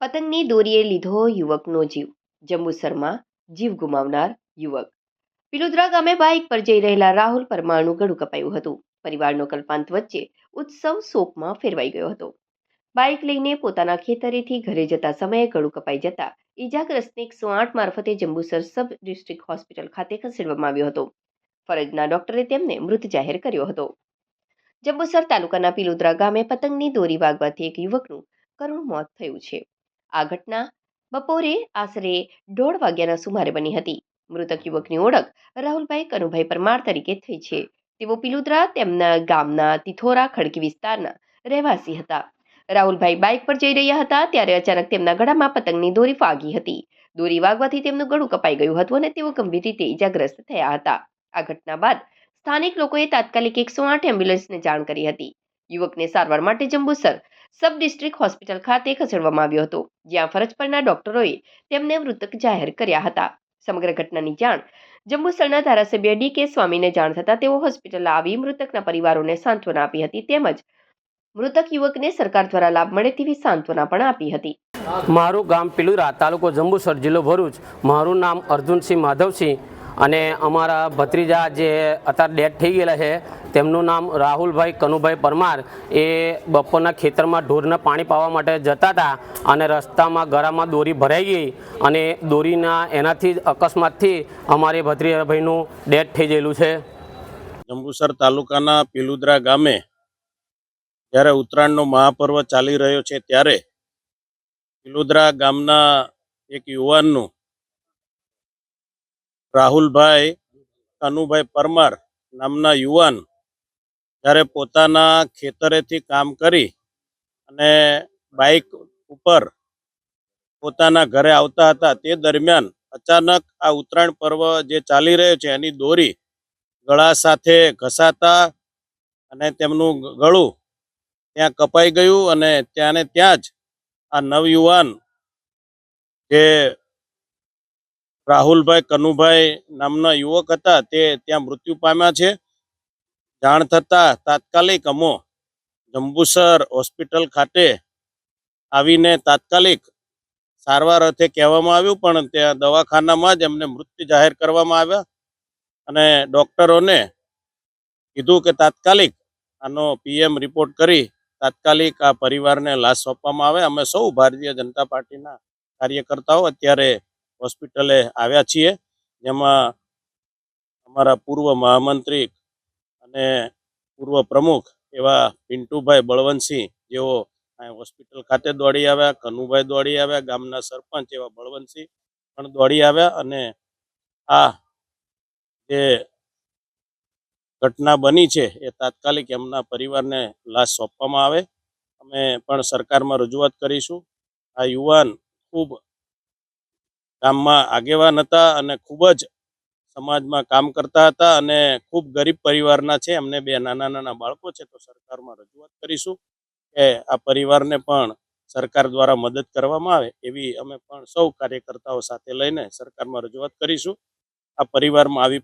પતંગની દોરીએ લીધો યુવકનો જીવ. જંબુસરમાં જીવ ગુમાવનાર યુવક. પિલોદરા ગામે બાઇક પર જઈ રહેલા રાહુલ પરમારનું ગળું કપાયું હતું. પરિવારનો કલ્પાંત વચ્ચે ઉત્સવ શોકમાં ફેરવાઈ ગયો હતો. બાઇક લઈને પોતાના ખેતરેથી ઘરે જતા સમયે ગળું કપાઈ જતા ઈજાગ્રસ્તને એકસો આઠ મારફતે જંબુસર સબ ડિસ્ટ્રિક્ટ હોસ્પિટલ ખાતે ખસેડવામાં આવ્યો હતો. ફરજના ડોક્ટરે તેમને મૃત જાહેર કર્યો હતો. જંબુસર તાલુકાના પિલોદરા ગામે પતંગની દોરી વાગવાથી એક યુવકનું કરુણ મોત થયું છે. આ ઘટના બપોરે આશરે દોઢ વાગ્યાના સુમારે બની હતી. મૃતક યુવકની ઓળખ રાહુલભાઈ કનુભાઈ પરમાર તરીકે થઈ છે. તેઓ પિલુદરા તેમના ગામના તિથોરા ખડકી વિસ્તારના રહેવાસી હતા. રાહુલભાઈ બાઇક પર જઈ રહ્યા હતા ત્યારે અચાનક તેમના ગળામાં પતંગની દોરી વાગી હતી. દોરી વાગવાથી તેમનું ગળું કપાઈ ગયું હતું અને તેઓ ગંભીર રીતે ઇજાગ્રસ્ત થયા હતા. આ ઘટના બાદ સ્થાનિક લોકોએ તાત્કાલિક એકસો આઠ એમ્બ્યુલન્સને જાણ કરી હતી. યુવકને સારવાર માટે જંબુસર સબ ડિસ્ટ્રિક્ટ હોસ્પિટલ ખાતે ખસેડવામાં આવ્યો હતો, જ્યાં ફરજ પરના ડોક્ટરોએ તેમને મૃતક જાહેર કર્યા હતા. સમગ્ર ઘટનાની જાણ જંબુસરના ધારાસભ્ય ડી કે સ્વામીને જાણ થતાં તેઓ હોસ્પિટલ આવી મૃતકના પરિવારોને સાંત્વના આપી હતી તેમજ મૃતક યુવકને સરકાર દ્વારા લાભ મળે તેવી સાંત્વના પણ આપી હતી. મારું ગામ પિલુરા તાલુકો જંબુસર જિલ્લો ભરૂચ. મારું નામ અર્જુનસિંહ માધવસિંહ અને અમારા ભત્રીજા જે અત્યારે ડેથ થઈ ગયેલા છે તેમનું નામ રાહુલભાઈ કનુભાઈ પરમાર. એ બપોરના ખેતરમાં ઢોરને પાણી પાવા માટે જતા હતા અને રસ્તામાં ગળામાં દોરી ભરાઈ ગઈ અને દોરીના એનાથી જ અકસ્માતથી અમારે ભત્રીભાઈનું ડેથ થઈ ગયેલું છે. જંબુસર તાલુકાના પિલુદરા ગામે જ્યારે ઉત્તરાયણનો મહાપર્વ ચાલી રહ્યો છે ત્યારે પિલુદરા ગામના એક યુવાનનું રાહુલભાઈ કનુભાઈ પરમાર નામના યુવાન જ્યારે પોતાના ખેતરેથી કામ કરી અને બાઇક ઉપર પોતાના ઘરે આવતા હતા. તે દરમિયાન અચાનક આ ઉત્તરાયણ પર્વ જે ચાલી રહ્યો છે, એની દોરી ગળા સાથે ઘસાતા અને તેમનું ગળું ત્યાં કપાઈ ગયું અને ત્યાંને ત્યાં જ આ નવયુવાન જે રાહુલભાઈ કનુભાઈ નામના યુવક હતા, તે ત્યાં મૃત્યુ પામ્યા છે. જાણ થતા તાત્કાલિક અમો જંબુસર હોસ્પિટલ ખાતે આવીને તાત્કાલિક સારવાર અર્થે કહેવામાં આવ્યું, પણ ત્યાં દવાખાનામાં જ એમને મૃત્યુ જાહેર કરવામાં આવ્યા અને ડોક્ટરોને કીધું કે તાત્કાલિક આનો પીએમ રિપોર્ટ કરી તાત્કાલિક આ પરિવારને લાશ સોંપવામાં આવે. અમે સૌ ભારતીય જનતા પાર્ટીના કાર્યકર્તાઓ અત્યારે હોસ્પિટલે આવ્યા છીએ, જેમાં અમારા પૂર્વ મહામંત્રી અને પૂર્વ પ્રમુખ એવા પિન્ટુભાઈ બળવંતસિંહ, જેઓ હોસ્પિટલ ખાતે દોડી આવ્યા, કનુભાઈ દોડી આવ્યા, ગામના સરપંચ એવા બળવંતસિંહ પણ દોડી આવ્યા અને આ જે ઘટના બની છે એ તાત્કાલિક એમના પરિવારને લાશ સોંપવામાં આવે. અમે પણ સરકારમાં રજૂઆત કરીશું. આ યુવાન ખૂબ ગામમાં આગેવાન હતા અને ખૂબ જ સમાજમાં કામ કરતા હતા અને ખૂબ ગરીબ પરિવારના છે. એમને બે નાના નાના બાળકો છે તો સરકારમાં રજૂઆત કરીશું કે આ પરિવારને પણ સરકાર દ્વારા મદદ કરવામાં આવે એવી અમે પણ સૌ કાર્યકર્તાઓ સાથે લઈને સરકારમાં રજૂઆત કરીશું. આ પરિવારમાં આવી